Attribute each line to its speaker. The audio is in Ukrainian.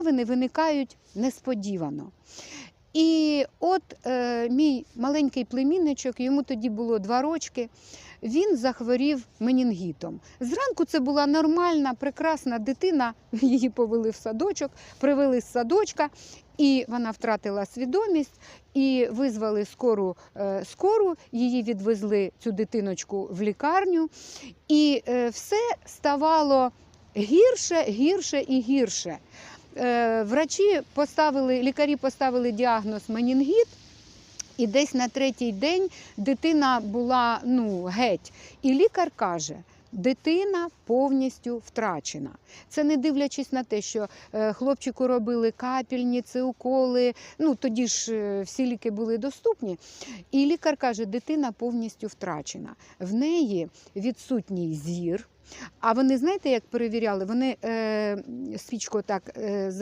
Speaker 1: Вони виникають несподівано. І от е, мій маленький племінничок, йому тоді було два рочки, він захворів менінгітом. Зранку це була нормальна, прекрасна дитина. Її повели в садочок, привели з садочка, і вона втратила свідомість. І визвали скору, е, скору, її відвезли цю дитиночку в лікарню, і е, все ставало гірше, гірше і гірше. Е, Врачі поставили, лікарі поставили діагноз менінгіт, і десь на третій день дитина була ну, геть. І лікар каже. Дитина повністю втрачена. Це не дивлячись на те, що е, хлопчику робили капельниці, уколи. Ну тоді ж е, всі ліки були доступні. І лікар каже, дитина повністю втрачена. В неї відсутній зір. А вони знаєте, як перевіряли? Вони е, свічку так е,